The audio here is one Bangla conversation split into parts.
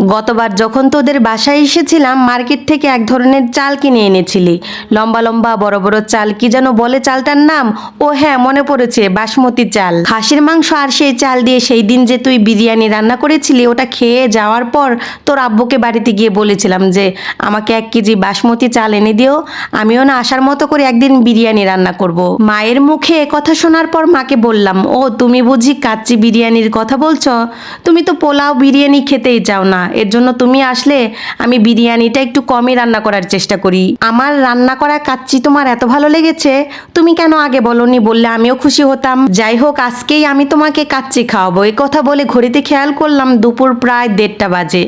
গতবার যখন তোদের বাসায় এসেছিলাম, মার্কেট থেকে এক ধরনের চাল কিনে এনেছিলি। লম্বা লম্বা, বড় বড় চাল, কি যেন বলে চালটার নাম? ও হ্যাঁ মনে পড়েছে, বাসমতি চাল। খাসির মাংস আর সেই চাল দিয়ে সেই দিন যে তুই বিরিয়ানি রান্না করেছিলি, ওটা খেয়ে যাওয়ার পর তোর আব্বুকে বাড়িতে গিয়ে বলেছিলাম যে, আমাকে এক কেজি বাসমতি চাল এনে দিও, আমিও না আসার মতো করে একদিন বিরিয়ানি রান্না করব। মায়ের মুখে কথা শোনার পর মাকে বললাম, ও, তুমি বুঝি কাচ্চি বিরিয়ানির কথা বলছ? তুমি তো পোলাও বিরিয়ানি খেতেই চাও না। এর জন্য তুমি আসলে আমি বিরিয়ানিটা একটু কমই রান্না করার চেষ্টা করি। আমার রান্না করা কাচ্চি তোমার এত ভালো লেগেছে, তুমি কেন আগে বলনি বললে আমিও খুশি হতাম। যাই হোক, আজকেই আমি তোমাকে কাচ্চি খাওয়াবো। এই কথা বলে ঘড়িতে খেয়াল করলাম দুপুর প্রায় দেড়টা বাজে।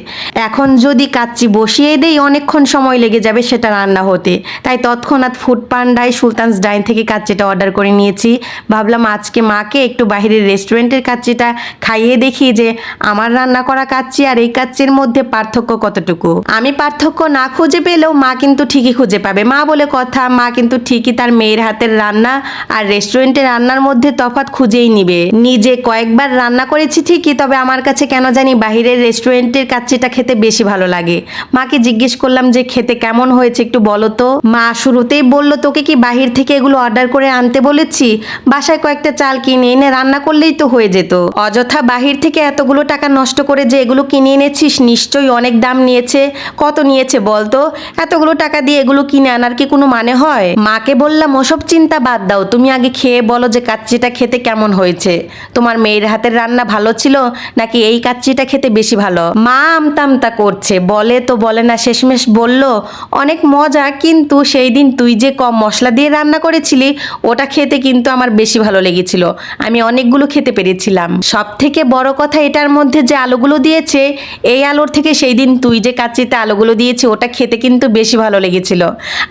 এখন যদি কাচ্চি বসিয়ে দেই, অনেকক্ষণ সময় লেগে যাবে সেটা রান্না হতে। তাই তৎক্ষণাৎ ফুড পান্ডায় সুলতানস ডাইন থেকে কাচ্চিটা অর্ডার করে নিয়েছি। ভাবলাম আজকে মাকে একটু বাইরের রেস্টুরেন্টের কাচ্চিটা খাইয়ে দেখি যে আমার রান্না করা কাচ্চি আর এই কাচ্চির মধ্যে পার্থক্য কতটুকু? আমি পার্থক্য না খুঁজে পেলেও মা কিন্তু ঠিকই খুঁজে পাবে। মা বলে কথা, মা কিন্তু ঠিকই তার মেয়ের হাতের রান্না আর রেস্টুরেন্টে রান্নার মধ্যে তফাৎ খুঁজেই নিবে। নিজে কয়েকবার রান্না করেছি ঠিকই, তবে আমার কাছে কেন জানি বাহিরের রেস্টুরেন্টের কাচ্চিটা খেতে বেশি ভালো লাগে। মাকে জিজ্ঞেস করলাম যে, খেতে কেমন হয়েছে একটু বলো তো? মা শুরুতেই বলল, তোকে কি বাহির থেকে এগুলো অর্ডার করে আনতে বলেছি? বাসায় কয়েকটা চাল কিনে এনে রান্না করলেই তো হয়ে যেত। অযথা বাহির থেকে এতগুলো টাকা নষ্ট করে যে এগুলো কিনে এনেছিস নিশ্চয়ই অনেক দাম নিয়েছে। কত নিয়েছে বলতো? এতগুলো টাকা দিয়ে এগুলো কিনে আনার কি কোনো মানে হয়? মাকে বললাম, ওসব চিন্তা বাদ দাও। তুমি আগে খেয়ে বলো যে কাচ্চিটা খেতে কেমন হয়েছে। তোমার মেয়ের হাতের রান্না ভালো ছিল নাকি এই কাচ্চিটা খেতে বেশি ভালো? মা আমতামতা করছে। বলে তো বলে না, শেষমেশ বলল, অনেক মজা, কিন্তু সেই দিন তুই যে কম মশলা দিয়ে রান্না করেছিলি, ওটা খেতে কিন্তু আমার বেশি ভালো লেগেছিল। আমি অনেকগুলো খেতে পেরেছিলাম। সব থেকে বড় কথা এটার মধ্যে যে আলুগুলো দিয়েছে, এই আলুর থেকে সেই দিন তুই যে কাচ্চিতে আলুগুলো দিয়েছি, ওটা খেতে কিন্তু বেশি ভালো লেগেছিল।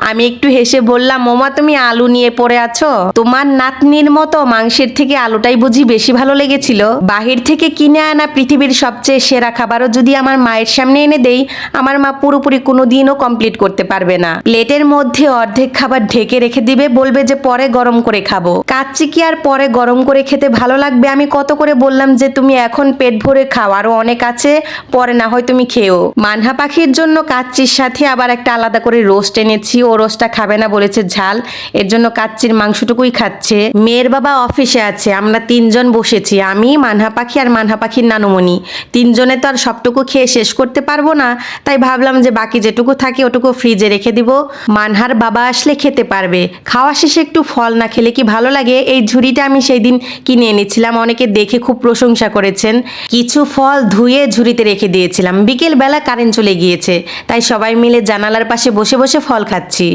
আমি একটু হেসে বললাম মোমা তুমি আলু নিয়ে পড়ে আছো? তোমার নাতনির মতো মাংসের থেকে আলুটাই বুঝি বেশি ভালো লেগেছিল? বাহির থেকে কিনে আনা পৃথিবীর সবচেয়ে সেরা খাবারও যদি আমার মায়ের সামনে এনে দেই, আমার মা পুরোপুরি কোনো দিনও কমপ্লিট করতে পারবে না। প্লেটের মধ্যে অর্ধেক খাবার ঢেকে রেখে দিবে, বলবে যে পরে গরম করে খাব। কাচ্চি কি আর পরে গরম করে খেতে ভালো লাগবে? আমি কত করে বললাম যে, তুমি এখন পেট ভরে খাও। আরও অনেক আছে, পরে না হয় তুমি খেও মানহা পাখির জন্য কাচ্চির সাথে আবার একটা আলাদা করে রোস্ট এনেছি। ও রোস্টটা খাবে না বলেছে ঝাল। এর জন্য কাচ্চির মাংসটুকুই খাচ্ছে। মেয়ের বাবা অফিসে আছে। আমরা তিনজন বসেছি। আমি, মানহা পাখি আর মানহা পাখির নানুমণি। তিনজনে তো আর সবটুকু খেয়ে শেষ করতে পারব না। তাই ভাবলাম যে বাকি যেটুকু থাকে ওটুকু ফ্রিজে রেখে দিব। মানহার বাবা আসলে খেতে পারবে। খাওয়া শেষে একটু ফল না খেলে কি ভালো লাগে? এই ঝুড়িটা আমি সেই দিন কিনে এনেছিলাম। অনেকে দেখে খুব প্রশংসা করেছেন। কিছু ফল ধুয়ে ঝুড়িতে রেখে দিয়েছিলাম বিকেল বেলা কারেন্ট চলে গিয়েছে তাই সবাই মিলে জানালার পাশে বসে বসে ফল খাচ্ছি।